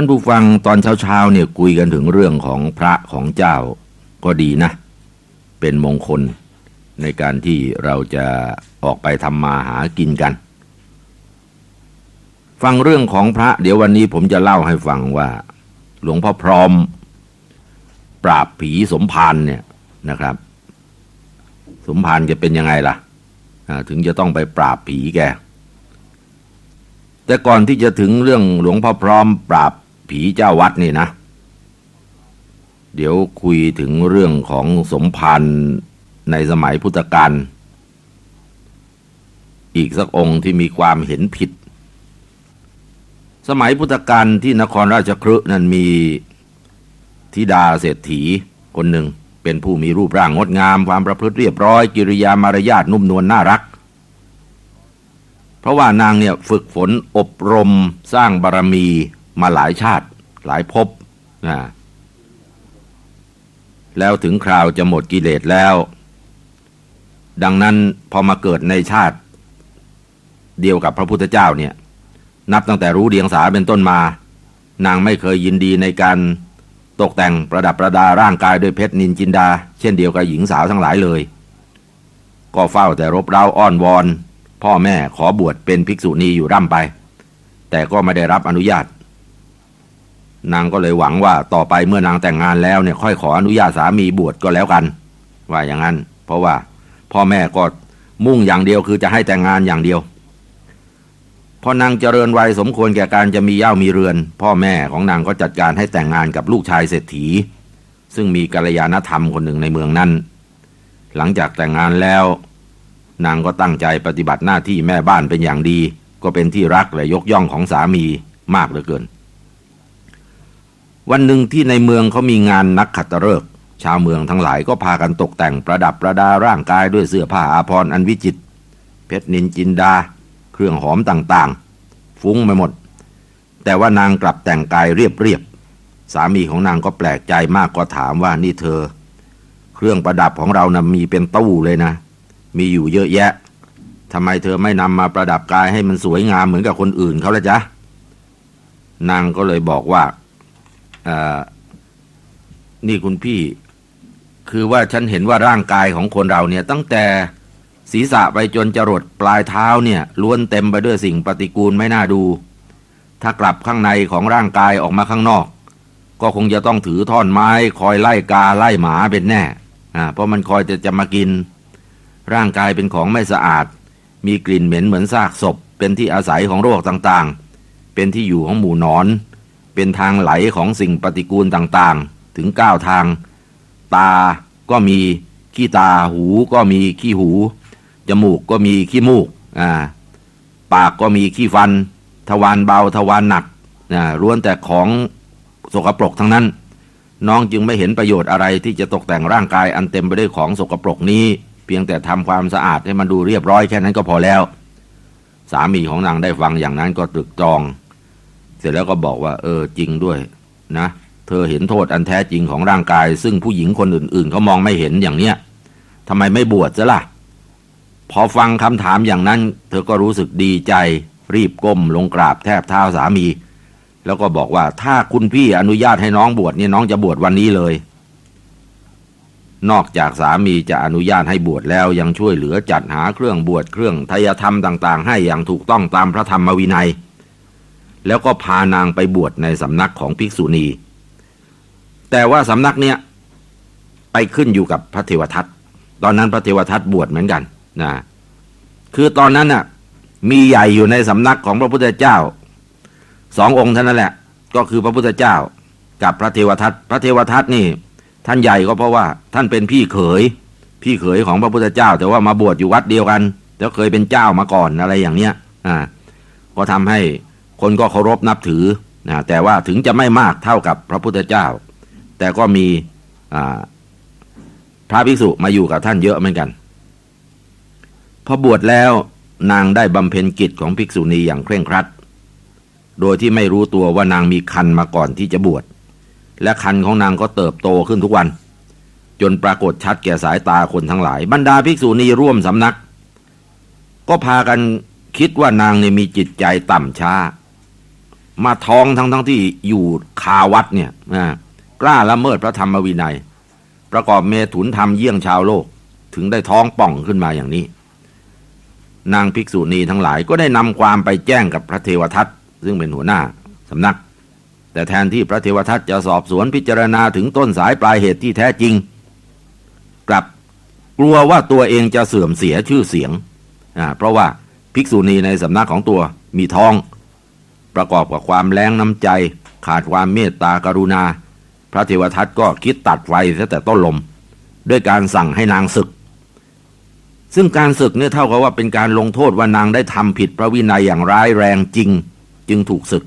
ท่านผู้ฟังตอนเช้าๆเนี่ยคุยกันถึงเรื่องของพระของเจ้าก็ดีนะ เป็นมงคลในการที่เราจะออกไปทำมาหากินกัน ฟังเรื่องของพระ เดี๋ยววันนี้ผมจะเล่าให้ฟังว่า หลวงพ่อพร้อม ปราบผีสมภารเนี่ยนะครับ สมภารจะเป็นยังไงล่ะ ถึงจะต้องไปปราบผีแกแต่ก่อนที่จะถึงเรื่องหลวงพ่อพร้อมปราบ ผีเจ้าวัดนี่นะ เดี๋ยวคุยถึงเรื่องของสมภารในสมัยพุทธกาลอีกสักองค์ที่มีความเห็นผิด สมัยพุทธกาลที่นครราชคฤห์นั้นมีธิดาเศรษฐีคนหนึ่งเป็นผู้มีรูปร่างงดงาม ความประพฤติเรียบร้อย กิริยามารยาทนุ่มนวลน่ารัก เพราะว่านางเนี่ยฝึกฝนอบรมสร้างบารมี มาหลายชาติ หลายภพนะแล้วถึงคราวจะหมดกิเลสแล้ว ดังนั้นพอมาเกิดในชาติ เดียวกับพระพุทธเจ้าเนี่ย นับตั้งแต่รู้เดียงสาเป็นต้นมา นางไม่เคยยินดีในการตกแต่งประดับประดาร่างกายด้วยเพชรนินจินดา เช่นเดียวกับหญิงสาวทั้งหลายเลย ก็เฝ้าแต่รบเร้าอ้อนวอน พ่อแม่ขอบวชเป็นภิกษุณีอยู่ร่ำไป แต่ก็ไม่ได้รับอนุญาต นางก็เลยหวังว่าต่อไปเมื่อนางแต่งงานแล้วเนี่ยค่อยขออนุญาตสามีบวชก็แล้วกัน ว่าอย่างนั้น เพราะว่าพ่อแม่ก็มุ่งอย่างเดียวคือจะให้แต่งงานอย่างเดียวพอนางเจริญวัยสมควรแก่การจะมีเย่ามีเรือน พ่อแม่ของนางก็จัดการให้แต่งงานกับลูกชายเศรษฐี ซึ่งมีกัลยาณธรรมคนหนึ่งในเมืองนั้น หลังจากแต่งงานแล้ว นางก็ตั้งใจปฏิบัติหน้าที่แม่บ้านเป็นอย่างดี ก็เป็นที่รักและยกย่องของสามีมากเหลือเกิน วันหนึ่งที่ในเมืองเขามีงานนักขัตฤกษ์ชาวเมืองทั้งหลายก็พากันตกแต่งประดับประดาร่างกายด้วยเสื้อผ้าอาภรณ์อันวิจิตรเพชรนินจินดา เครื่องหอมต่างๆ ฟุ้งไปหมด แต่ว่านางกลับแต่งกายเรียบๆสามีของนางก็แปลกใจมากก็ถามว่านี่เธอ เครื่องประดับของเรานะมีเป็นตู้เลยนะ มีอยู่เยอะแยะทำไมเธอไม่นำมาประดับกายให้มันสวยงามเหมือนกับคนอื่นเขาละจ๊ะนางก็เลยบอกว่า นี่คุณพี่คือว่าฉันเห็นว่าร่างกายของคนเราเนี่ย ตั้งแต่ศีรษะไปจนจรดปลายเท้าเนี่ยล้วนเต็มไปด้วยสิ่งปฏิกูลไม่น่าดู ถ้ากลับข้างในของร่างกายออกมาข้างนอก ก็คงจะต้องถือท่อนไม้คอยไล่กาไล่หมาเป็นแน่อ่าเพราะมันคอยจะจะมากิน ร่างกายเป็นของไม่สะอาด มีกลิ่นเหม็นเหมือนซากศพ เป็นที่อาศัยของโรคต่างๆ เป็นที่อยู่ของหมู่นอน เป็นทางไหลของสิ่งปฏิกูลต่างๆ ถึงเก้าทาง ตาก็มีขี้ตาหูก็มีขี้หู จมูกก็มีขี้มูกอ่าปากก็มีขี้ฟัน ทวารเบาทวารหนักอ่าล้วนแต่ของสกปรกทั้งนั้น น้องจึงไม่เห็นประโยชน์อะไรที่จะตกแต่งร่างกายอันเต็มไปด้วยของสกปรกนี้ เพียงแต่ทำความสะอาดให้มันดูเรียบร้อยแค่นั้นก็พอแล้ว สามีของนางได้ฟังอย่างนั้นก็ตรึกตรอง เสร็จแล้วก็บอกว่า เออจริงด้วยนะ เธอเห็นโทษอันแท้จริงของร่างกาย ซึ่งผู้หญิงคนอื่นๆเขามองไม่เห็นอย่างเนี้ยทำไมไม่บวชซะล่ะ พอฟังคำถามอย่างนั้น เธอก็รู้สึกดีใจ รีบก้มลงกราบแทบเท้าสามี แล้วก็บอกว่าถ้าคุณพี่อนุญาตให้น้องบวชเนี่ยน้องจะบวชวันนี้เลย นอกจากสามีจะอนุญาตให้บวชแล้วยังช่วยเหลือจัดหาเครื่องบวชเครื่องทายธรรมต่าง ๆ ให้อย่างถูกต้องตามพระธรรมวินัย แล้วก็พานางไปบวชในสำนักของภิกษุณี แต่ว่าสำนักเนี้ยไปขึ้นอยู่กับพระเทวทัตตอนนั้นพระเทวทัตบวชเหมือนกันนะคือตอนนั้นน่ะ มีใหญ่อยู่ในสำนักของพระพุทธเจ้าสององค์เท่านั้นแหละ ก็คือพระพุทธเจ้ากับพระเทวทัตพระเทวทัตนี่ ท่านใหญ่ก็เพราะว่า ท่านเป็นพี่เขย พี่เขยของพระพุทธเจ้า แต่ว่ามาบวชอยู่วัดเดียวกัน แล้วเคยเป็นเจ้ามาก่อนอะไรอย่างเนี้ย อ่า ก็ทำให้ คนก็เคารพนับถือนะแต่ว่าถึงจะไม่มากเท่ากับพระพุทธเจ้า แต่ก็มีพระภิกษุมาอยู่กับท่านเยอะเหมือนกัน พอบวชแล้วนางได้บำเพ็ญกิจของภิกษุณีอย่างเคร่งครัด โดยที่ไม่รู้ตัวว่านางมีคันมาก่อนที่จะบวช และคันของนางก็เติบโตขึ้นทุกวัน จนปรากฏชัดแก่สายตาคนทั้งหลาย บรรดาภิกษุณีร่วมสำนัก ก็พากันคิดว่านางเนี่ยมีจิตใจต่ำช้า มาท้องทั้งทั้งที่อยู่คาวัดเนี่ยกล้าละเมิดพระธรรมวินัย ประกอบเมถุนธรรมเยี่ยงชาวโลก ถึงได้ท้องป่องขึ้นมาอย่างนี้ นางภิกษุณีทั้งหลายก็ได้นำความไปแจ้งกับพระเทวทัตซึ่งเป็นหัวหน้าสำนัก แต่แทนที่พระเทวทัตจะสอบสวนพิจารณาถึงต้นสายปลายเหตุที่แท้จริง กลับกลัวว่าตัวเองจะเสื่อมเสียชื่อเสียง เพราะว่าภิกษุณีในสำนักของตัวมีท้อง ประกอบกับความแรงน้ำใจ ขาดความเมตตากรุณา พระเทวทัตก็คิดตัดไฟตั้งแต่ต้นลม ด้วยการสั่งให้นางศึก ซึ่งการศึกเนี่ยเท่ากับว่าเป็นการลงโทษว่านางได้ทำผิดพระวินัยอย่างร้ายแรงจริง จึงถูกศึก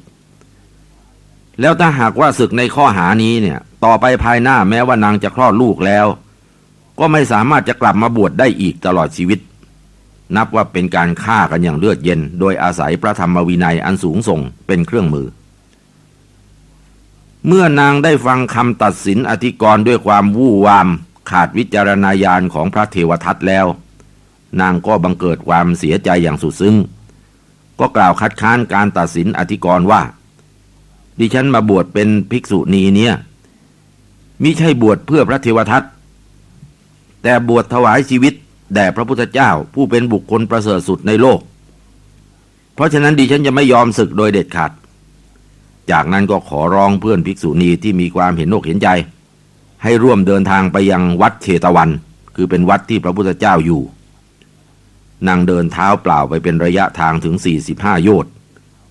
แล้วถ้าหากว่าศึกในข้อหานี้เนี่ยต่อไปภายหน้าแม้ว่านางจะคลอดลูกแล้ว ก็ไม่สามารถจะกลับมาบวชได้อีกตลอดชีวิต นับว่าเป็นการฆ่ากันอย่างเลือดเย็น โดยอาศัยพระธรรมวินัยอันสูงส่งเป็นเครื่องมือ เมื่อนางได้ฟังคำตัดสินอธิกรณ์ด้วยความวู่วาม ขาดวิจารณญาณของพระเทวทัตแล้ว นางก็บังเกิดความเสียใจอย่างสุดซึ้ง ก็กล่าวคัดค้านการตัดสินอธิกรณ์ว่า ดิฉันมาบวชเป็นภิกษุณีเนี่ยมิใช่บวชเพื่อพระเทวทัตแต่บวชถวายชีวิต แด่พระพุทธเจ้าผู้เป็นบุคคลประเสริฐสุดในโลก เพราะฉะนั้นดิฉันจะไม่ยอมศึกโดยเด็ดขาด จากนั้นก็ขอร้องเพื่อนภิกษุณีที่มีความเห็นอกเห็นใจ ให้ร่วมเดินทางไปยังวัดเชตวัน คือเป็นวัดที่พระพุทธเจ้าอยู่นางเดินเท้าเปล่าไปเป็นระยะทางถึง 45 โยชน์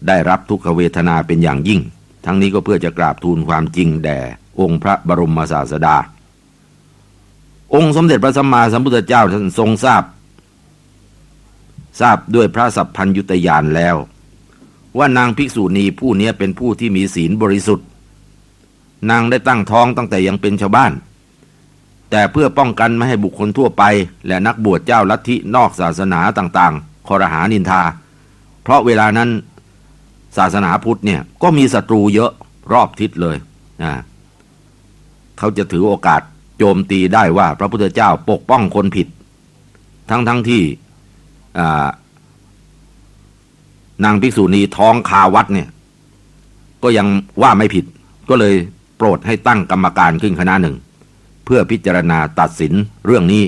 ได้รับทุกขเวทนาเป็นอย่างยิ่ง ทั้งนี้ก็เพื่อจะกราบทูลความจริงแด่องค์พระบรมศาสดา องค์สมเด็จพระสัมมาสัมพุทธเจ้าท่านทรงทราบ ทราบด้วยพระสัพพัญยุตยานแล้ว ว่านางภิกษุณีผู้นี้เป็นผู้ที่มีศีลบริสุทธิ์ นางได้ตั้งท้องตั้งแต่ยังเป็นชาวบ้าน แต่เพื่อป้องกันไม่ให้บุคคลทั่วไป และนักบวชเจ้าลัทธินอกศาสนาต่างๆคอรหานินทา เพราะเวลานั้นศาสนาพุทธเนี่ยก็มีศัตรูเยอะรอบทิศเลยนะเขาจะถือโอกาส โจมตีได้ว่าพระพุทธเจ้าปกป้องคนผิด ทั้งๆทที่นางภิกษุณีท้องคาวัดเนี่ย ก็ยังว่าไม่ผิด ก็เลยโปรดให้ตั้งกรรมการขึ้นคณะหนึ่ง เพื่อพิจารณาตัดสินเรื่องนี้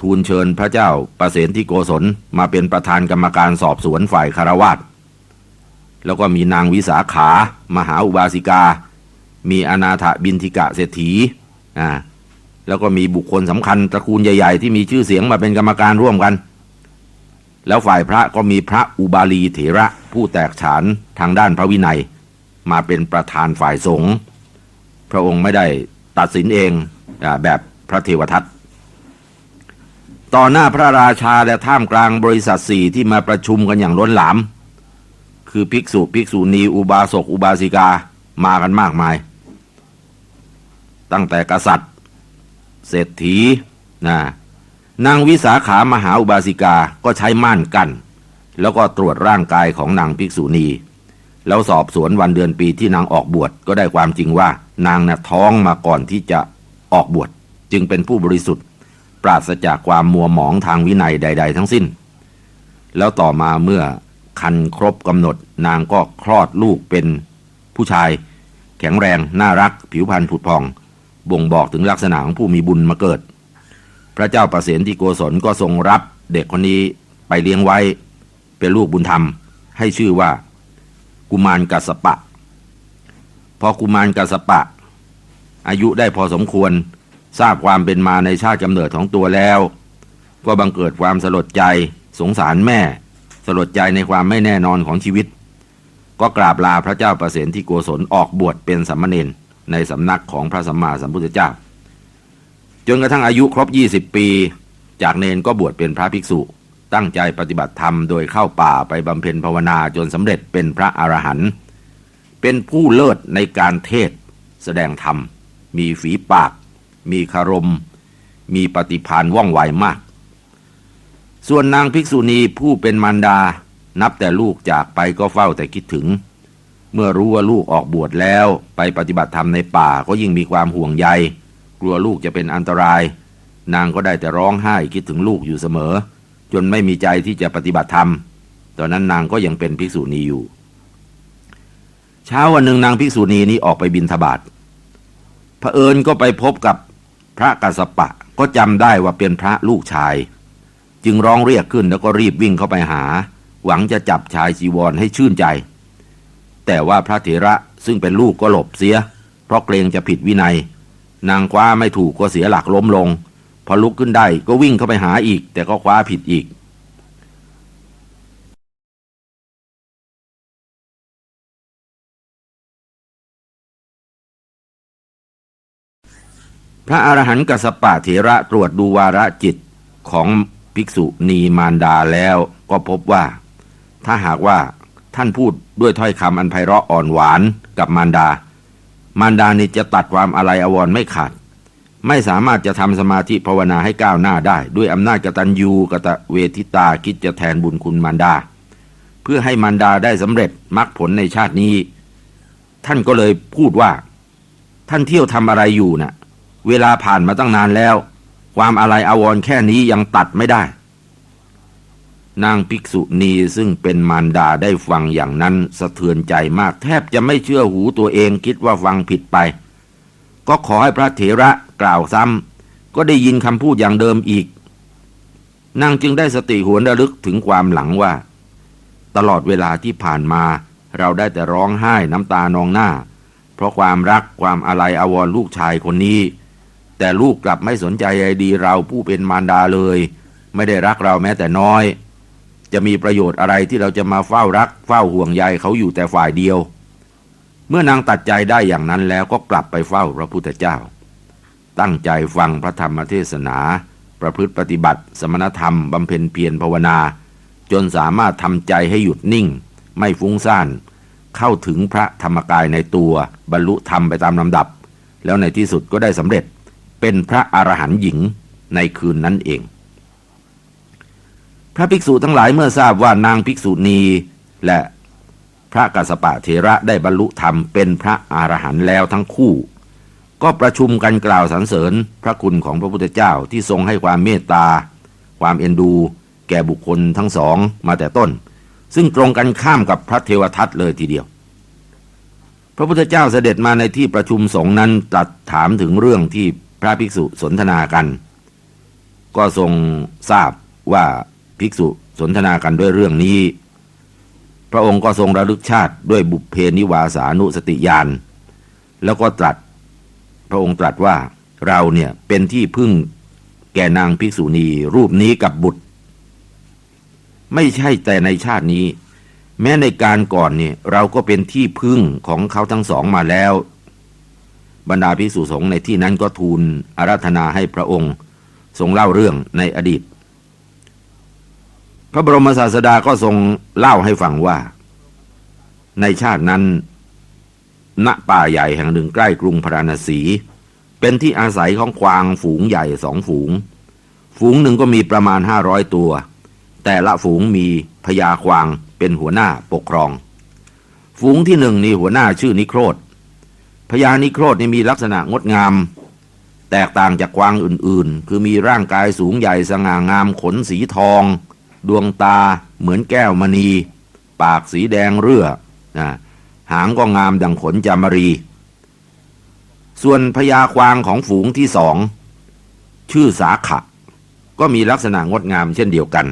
ทูลเชิญพระเจ้าประเสนที่โกศลมาเป็นประธานกรรมการสอบสวนฝ่ายคารวาสแล้วก็มีนางวิสาขามหาอุบาสิกา มีอนาถบินทิกะเศรษฐีอ่าแล้วก็มีบุคคลสำคัญตระกูลใหญ่ๆ ที่มีชื่อเสียงมาเป็นกรรมการร่วมกัน แล้วฝ่ายพระก็มีพระอุบาลีเถระผู้แตกฉานทางด้านพระวินัย มาเป็นประธานฝ่ายสงฆ์พระองค์ไม่ได้ตัดสินเองอาแบบพระเทวทัตต่อหน้าพระราชาและท่ามกลางบริษัทสี่ที่มาประชุมกันอย่างล้นหลาม คือภิกษุภิกษุณีอุบาสกอุบาสิกามากันมากมาย ตั้งแต่กษัตริย์ เศรษฐีนะนางวิสาขามหาอุบาสิกาก็ใช้ม่านกัน้นแล้วก็ตรวจร่างกายของนางภิกษุณี แล้วสอบสวนวันเดือนปีที่นางออกบวชก็ได้ความจริงว่า นางน่ะท้องมาก่อนที่จะออกบวชจึงเป็นผู้บริสุทธิ์ ปราศจากความมัวหมองทางวินัยใด ๆ ทั้งสิ้น แล้วต่อมาเมื่อคันครบกำหนด นางก็คลอดลูกเป็นผู้ชาย แข็งแรงน่ารักผิวพรรณผุดพอง บ่งบอกถึงลักษณะของผู้มีบุญมาเกิด พระเจ้าประเสนที่โกศลก็ทรงรับเด็กคนนี้ไปเลี้ยงไว้เป็นลูกบุญธรรม ให้ชื่อว่า กุมารกัสปะ พอกุมารกัสปะ อายุได้พอสมควรทราบความเป็นมาในชาติกำเนิดของตัวแล้ว ก็บังเกิดความสลดใจสงสารแม่ สลดใจในความไม่แน่นอนของชีวิต ก็กราบลาพระเจ้าประเสนที่โกศลออกบวชเป็นสัมมาเนน ในสำนักของพระสัมมาสัมพุทธเจ้า จนกระทั่งอายุครบ 20 ปี จากเนนก็บวชเป็นพระภิกษุ ตั้งใจปฏิบัติธรรมโดยเข้าป่าไปบำเพ็ญภาวนาจนสำเร็จเป็นพระอรหันต์เป็นผู้เลิศในการเทศ แสดงธรรม มีฝีปาก มีคารม มีปฏิภาณว่องไวมาก ส่วนนางภิกษุณีผู้เป็นมารดา นับแต่ลูกจากไปก็เฝ้าแต่คิดถึง เมื่อรู้ว่าลูกออกบวชแล้วไปปฏิบัติธรรมในป่าก็ยิ่งมีความห่วงใย กลัวลูกจะเป็นอันตราย นางก็ได้แต่ร้องไห้คิดถึงลูกอยู่เสมอ จนไม่มีใจที่จะปฏิบัติธรรม ตอนนั้นนางก็ยังเป็นภิกษุณีอยู่ เช้าวันหนึ่งนางภิกษุณีนี้ออกไปบินทบาทเผอิญก็ไปพบกับพระกัสสปะก็จำได้ว่าเป็นพระลูกชาย จึงร้องเรียกขึ้นแล้วก็รีบวิ่งเข้าไปหา หวังจะจับชายจีวรให้ชื่นใจ แต่ว่าพระเถระซึ่งเป็นลูกก็หลบเสีย เพราะเกรงจะผิดวินัย นางคว้าไม่ถูกก็เสียหลักล้มลง พอลุกขึ้นได้ก็วิ่งเข้าไปหาอีก แต่ก็คว้าผิดอีกพระอรหันต์กัสปะเถระตรวจดูวาระจิตของภิกษุณีมารดาแล้วก็พบว่า ถ้าหากว่า ท่านพูดด้วยถ้อยคำอันไพเราะอ่อนหวานกับมารดา มารดานี่จะตัดความอะไรอาวรไม่ขาด ไม่สามารถจะทำสมาธิภาวนาให้ก้าวหน้าได้ ด้วยอำนาจกตัญญูกตเวทิตาคิดจะแทนบุญคุณมารดา เพื่อให้มารดาได้สำเร็จมรรคผลในชาตินี้ ท่านก็เลยพูดว่า ท่านเที่ยวทำอะไรอยู่น่ะ เวลาผ่านมาตั้งนานแล้ว ความอะไรอาวรแค่นี้ยังตัดไม่ได้ นางภิกษุณีซึ่งเป็นมารดาได้ฟังอย่างนั้นสะเทือนใจมาก แทบจะไม่เชื่อหูตัวเองคิดว่าฟังผิดไป ก็ขอให้พระเถระกล่าวซ้ำก็ได้ยินคำพูดอย่างเดิมอีก นางจึงได้สติหวนระลึกถึงความหลังว่า ตลอดเวลาที่ผ่านมา เราได้แต่ร้องไห้น้ำตานองหน้า เพราะความรักความอะไรอาวรณ์ลูกชายคนนี้ แต่ลูกกลับไม่สนใจใยดีเราผู้เป็นมารดาเลย ไม่ได้รักเราแม้แต่น้อย จะมีประโยชน์อะไรที่เราจะมาเฝ้ารัก เฝ้าห่วงใยเขาอยู่แต่ฝ่ายเดียว เมื่อนางตัดใจได้อย่างนั้นแล้วก็กลับไปเฝ้าพระพุทธเจ้า ตั้งใจฟังพระธรรมเทศนา ประพฤติปฏิบัติ สมณธรรมบำเพ็ญเพียรภาวนา จนสามารถทำใจให้หยุดนิ่ง ไม่ฟุ้งซ่าน เข้าถึงพระธรรมกายในตัวบรรลุธรรมไปตามลำดับ แล้วในที่สุดก็ได้สำเร็จเป็นพระอรหันต์หญิงในคืนนั้นเอง พระภิกษุทั้งหลายเมื่อทราบว่านางภิกษุณี และพระกัสสปะเถระได้บรรลุธรรมเป็นพระอรหันต์แล้วทั้งคู่ ก็ประชุมกันกล่าวสรรเสริญพระคุณของพระพุทธเจ้าที่ทรงให้ความเมตตา ความเอ็นดู แก่บุคคลทั้งสองมาแต่ต้น ซึ่งตรงกันข้ามกับพระเทวทัตเลยทีเดียว พระพุทธเจ้าเสด็จมาในที่ประชุมสงฆ์นั้นตรัสถามถึงเรื่องที่พระภิกษุสนทนากัน ก็ทรงทราบว่า ภิกษุสนทนากันด้วยเรื่องนี้ พระองค์ก็ทรงระลึกชาติด้วยบุพเพนิวาสานุสติญาณแล้วก็ตรัส พระองค์ตรัสว่าเราเนี่ยเป็นที่พึ่งแก่นางภิกษุณีรูปนี้กับบุตร ไม่ใช่แต่ในชาตินี้ แม้ในการก่อนเนี่ยเราก็เป็นที่พึ่งของเขาทั้งสองมาแล้ว บรรดาภิกษุสงฆ์ในที่นั้นก็ทูลอาราธนาให้พระองค์ ทรงเล่าเรื่องในอดีต ระบรมศาสดาก็ทรงเล่าให้ฟังว่า ในชาตินั้น ณป่าใหญ่แห่งหนึ่งใกล้กรุงพาราณสี เป็นที่อาศัยของควางฝูงใหญ่สองฝูง ฝูงหนึ่งก็มีประมาณห้าร้อยตัว แต่ละฝูงมีพญาควางเป็นหัวหน้าปกครอง ฝูงที่หนึ่งนี่หัวหน้าชื่อนิโครธพญานิโครธนี่มีลักษณะงดงาม แตกต่างจากกวางอื่นๆ คือมีร่างกายสูงใหญ่สง่างามขนสีทอง ดวงตาเหมือนแก้วมณี ปากสีแดงเรื่อนะหางก็งามดังขนจามรี ส่วนพญาควางของฝูงที่สอง ชื่อสาขะ ก็มีลักษณะงดงามเช่นเดียวกัน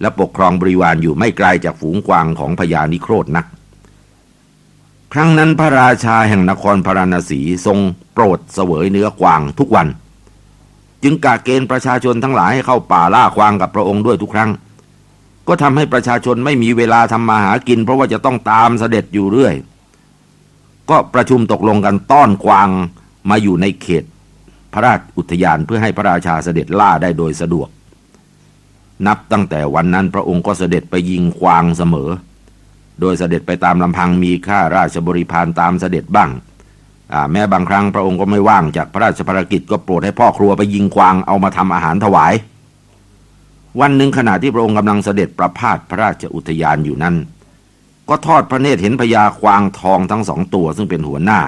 และปกครองบริวารอยู่ไม่ไกลจากฝูงกวางของพญานิโครธนัก ครั้งนั้นพระราชาแห่งนครพาราณสีทรงโปรดเสวยเนื้อกวางทุกวัน จึงกาเกณฑ์ประชาชนทั้งหลายให้เข้าป่าล่าควางกับพระองค์ด้วยทุกครั้ง ก็ทำให้ประชาชนไม่มีเวลาทำมาหากิน เพราะว่าจะต้องตามเสด็จอยู่เรื่อย ก็ประชุมตกลงกันต้อนกวางมาอยู่ในเขต พระราชอุทยานเพื่อให้พระราชาเสด็จล่าได้โดยสะดวก นับตั้งแต่วันนั้นพระองค์ก็เสด็จไปยิงควางเสมอ โดยเสด็จไปตามลำพังมีข้าราชบริพารตามเสด็จบ้าง แม้บางครั้งพระองค์ก็ไม่ว่างจากพระราชภารกิจก็โปรดให้พ่อครัวไปยิงควางเอามาทำอาหารถวาย วันหนึ่งขณะที่พระองค์กำลังเสด็จประพาสพระราชอุทยานอยู่นั้น ก็ทอดพระเนตรเห็นพญาควางทองทั้งสองตัวซึ่งเป็นหัวหน้า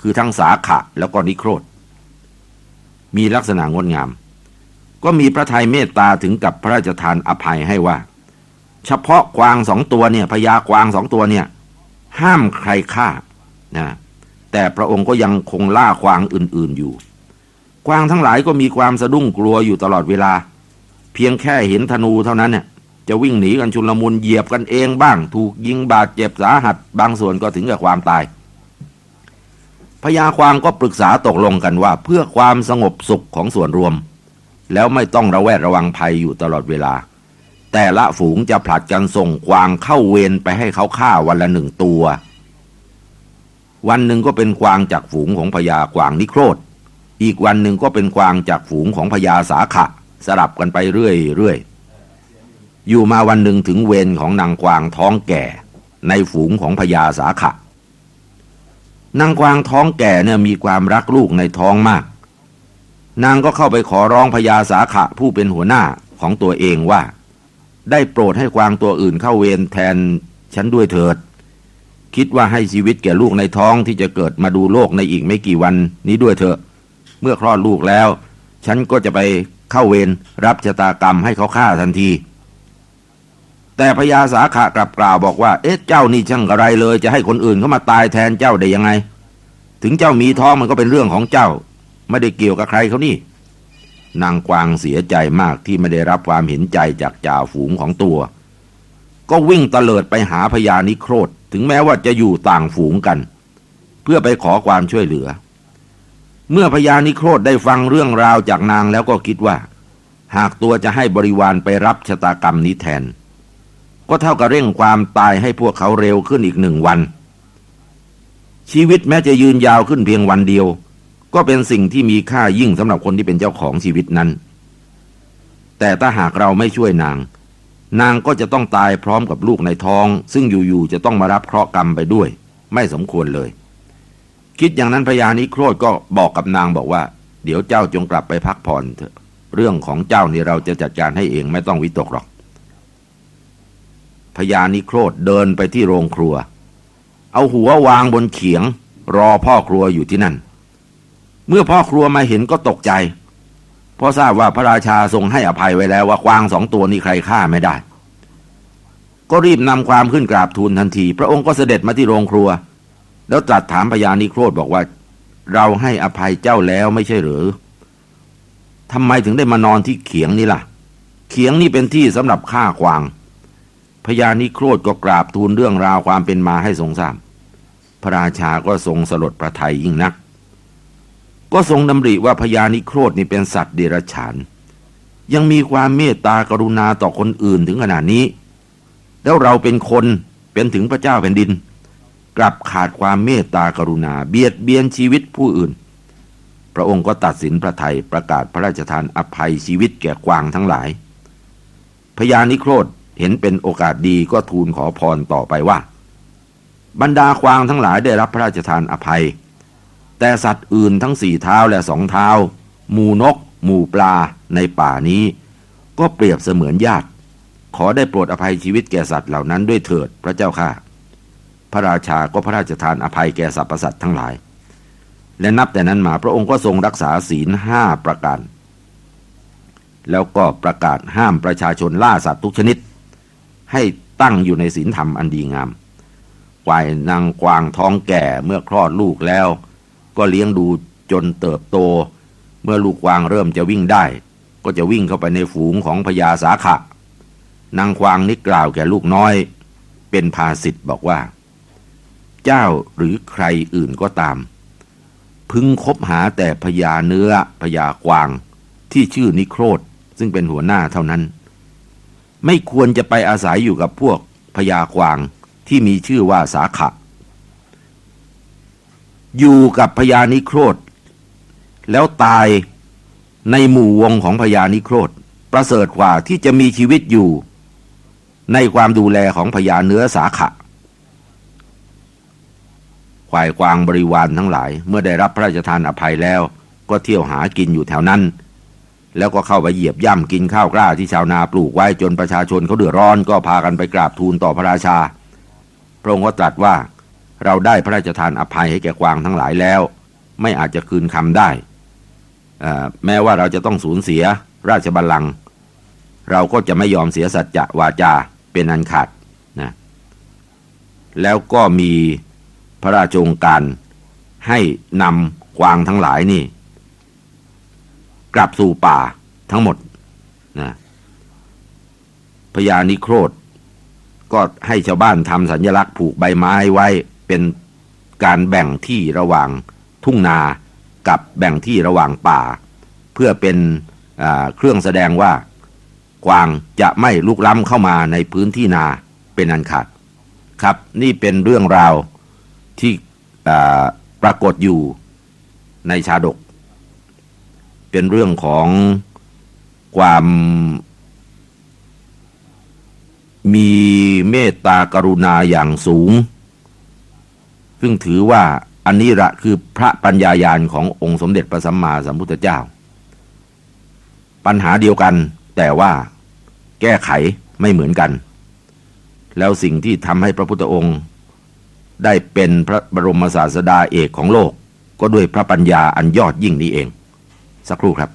คือทั้งสาขะแล้วก็นิโครธมีลักษณะงดงาม ก็มีพระทัยเมตตาถึงกับพระราชทานอภัยให้ว่า เฉพาะกวางสองตัวเนี่ยพญากวางสองตัวเนี่ย ห้ามใครฆ่านะ แต่พระองค์ก็ยังคงล่ากวางอื่นๆอยู่ กวางทั้งหลายก็มีความสะดุ้งกลัวอยู่ตลอดเวลา เพียงแค่เห็นธนูเท่านั้นเนี่ยจะวิ่งหนีกันชุลมุนเหยียบกันเองบ้าง ถูกยิงบาดเจ็บสาหัส บางส่วนก็ถึงกับความตายพญาควางก็ปรึกษาตกลงกันว่าเพื่อความสงบสุขของส่วนรวม แล้วไม่ต้องระแวดระวังภัยอยู่ตลอดเวลา แต่ละฝูงจะผลัดกันส่งกวางเข้าเวรไปให้เขาฆ่าวันละหนึ่งตัว วันหนึ่งก็เป็นกวางจากฝูงของพญากวางนิโครธอีกวันหนึ่งก็เป็นกวางจากฝูงของพญาสาขะ สลับกันไปเรื่อยๆอยู่มาวันหนึ่งถึงเวรของนางกวางท้องแก่ ในฝูงของพญาสาขะนางกวางท้องแก่เนี่ยมีความรักลูกในท้องมาก นางก็เข้าไปขอร้องพญาสาขะผู้เป็นหัวหน้าของตัวเองว่า ได้โปรดให้กวางตัวอื่นเข้าเวรแทนฉันด้วยเถิด คิดว่าให้ชีวิตแก่ลูกในท้องที่จะเกิดมาดูโลกในอีกไม่กี่วันนี้ด้วยเถอะ เมื่อคลอดลูกแล้ว ฉันก็จะไปเข้าเวรรับชะตากรรมให้เขาฆ่าทันที แต่พญาสาขะกลับกล่าวบอกว่า เอ๊ะเจ้านี่ช่างอะไรเลย จะให้คนอื่นเขามาตายแทนเจ้าได้ยังไง ถึงเจ้ามีท้องมันก็เป็นเรื่องของเจ้า ไม่ได้เกี่ยวกับใครเขานี่ นางกวางเสียใจมากที่ไม่ได้รับความเห็นใจจากจ่าฝูงของตัว ก็วิ่งเตลิดไปหาพญานิโครธ ถึงแม้ว่าจะอยู่ต่างฝูงกัน เพื่อไปขอความช่วยเหลือ เมื่อพญานิโครธได้ฟังเรื่องราวจากนางแล้วก็คิดว่า หากตัวจะให้บริวารไปรับชะตากรรมนี้แทน ก็เท่ากับเร่งความตายให้พวกเขาเร็วขึ้นอีกหนึ่งวัน ชีวิตแม้จะยืนยาวขึ้นเพียงวันเดียว ก็เป็นสิ่งที่มีค่ายิ่งสำหรับคนที่เป็นเจ้าของชีวิตนั้น แต่ถ้าหากเราไม่ช่วยนาง นางก็จะต้องตายพร้อมกับลูกในท้อง ซึ่งอยู่ๆจะต้องมารับเคราะห์กรรมไปด้วย ไม่สมควรเลย คิดอย่างนั้นพญานิโครธก็บอกกับนางบอกว่า เดี๋ยวเจ้าจงกลับไปพักผ่อนเถอะเรื่องของเจ้านี่เราจะจัดการให้เองไม่ต้องวิตกหรอกพญานิโครธเดินไปที่โรงครัว เอาหัววางบนเขียง รอพ่อครัวอยู่ที่นั่น เมื่อพ่อครัวมาเห็นก็ตกใจ เพราะทราบว่าพระราชาทรงให้อภัยไว้แล้วว่ากวางสองตัวนี้ใครฆ่าไม่ได้ ก็รีบนำความขึ้นกราบทูลทันที พระองค์ก็เสด็จมาที่โรงครัว แล้วตรัสถามพญานิโครธบอกว่า เราให้อภัยเจ้าแล้วไม่ใช่หรือทำไมถึงได้มานอนที่เขียงนี่ล่ะ เขียงนี่เป็นที่สำหรับฆ่ากวางพญานิโครธก็กราบทูลเรื่องราวความเป็นมาให้ทรงทราบพระราชาก็ทรงสลดพระทัยยิ่งนัก ก็ทรงดำริว่าพญานิโครธนี่เป็นสัตว์เดรัจฉาน ยังมีความเมตตากรุณาต่อคนอื่นถึงขนาดนี้ แล้วเราเป็นคนเป็นถึงพระเจ้าแผ่นดิน กลับขาดความเมตตากรุณาเบียดเบียนชีวิตผู้อื่น พระองค์ก็ตัดสินพระไทยประกาศพระราชทานอภัยชีวิตแก่กวางทั้งหลายพญานิโครธเห็นเป็นโอกาสดีก็ทูลขอพรต่อไปว่า บรรดาควางทั้งหลายได้รับพระราชทานอภัย แต่สัตว์อื่นทั้งสี่เท้าและสองเท้า หมูนก หมูปลาในป่านี้ ก็เปรียบเสมือนญาติ ขอได้โปรดอภัยชีวิตแก่สัตว์เหล่านั้นด้วยเถิดพระเจ้าค่ะ พระราชาก็พระราชทานอภัยแก่สรรพสัตว์ทั้งหลาย และนับแต่นั้นมาพระองค์ก็ทรงรักษาศีลห้าประการ แล้วก็ประกาศห้ามประชาชนล่าสัตว์ทุกชนิด ให้ตั้งอยู่ในศีลธรรมอันดีงามควายนางกวางท้องแก่เมื่อคลอดลูกแล้ว ก็เลี้ยงดูจนเติบโต เมื่อลูกกวางเริ่มจะวิ่งได้ ก็จะวิ่งเข้าไปในฝูงของพญาสาขะนางควางนิกล่าวแก่ลูกน้อย เป็นภาสิทธ์บอกว่า เจ้าหรือใครอื่นก็ตาม พึงคบหาแต่พญาเนื้อพญากวางที่ชื่อนิโครธซึ่งเป็นหัวหน้าเท่านั้น ไม่ควรจะไปอาศัยอยู่กับพวกพญากวางที่มีชื่อว่าสาขะ อยู่กับพญานิโครธแล้วตายในหมู่วงของพญานิโครธประเสริฐกว่าที่จะมีชีวิตอยู่ในความดูแลของพญาเนื้อสาขะควายกวางบริวารทั้งหลาย เมื่อได้รับพระราชทานอภัยแล้ว ก็เที่ยวหากินอยู่แถวนั้น แล้วก็เข้าไปเหยียบย่ำกินข้าวกล้าที่ชาวนาปลูกไว้จนประชาชนเขาเดือดร้อนก็พากันไปกราบทูลต่อพระราชา พระองค์ก็ตรัสว่า เราได้พระราชทานอภัยให้แก่กวางทั้งหลายแล้ว ไม่อาจจะคืนคำได้ แม้ว่าเราจะต้องสูญเสียราชบัลลังก์เราก็จะไม่ยอมเสียสัจจะวาจาเป็นอันขาดนะแล้วก็มีพระราชโองการให้นำกวางทั้งหลายนี่ กลับสู่ป่าทั้งหมดนะพญานิโครธก็ให้ชาวบ้านทำสัญลักษณ์ผูกใบไม้ไว้ เป็นการแบ่งที่ระหว่างทุ่งนากับแบ่งที่ระหว่างป่า เพื่อเป็นเครื่องแสดงว่ากวางจะไม่ลุกล้ำเข้ามาในพื้นที่นาเป็นอันขาดครับ นี่เป็นเรื่องราวที่ปรากฏอยู่ในชาดก เป็นเรื่องของความมีเมตตากรุณาอย่างสูง ซึ่งถือว่าอันนี้ละคือพระปัญญายาณขององค์สมเด็จพระสัมมาสัมพุทธเจ้า ปัญหาเดียวกัน แต่ว่าแก้ไขไม่เหมือนกัน แล้วสิ่งที่ทำให้พระพุทธองค์ ได้เป็นพระบรมศาสดาเอกของโลก ก็ด้วยพระปัญญาอันยอดยิ่งนี้เอง สักครู่ครับ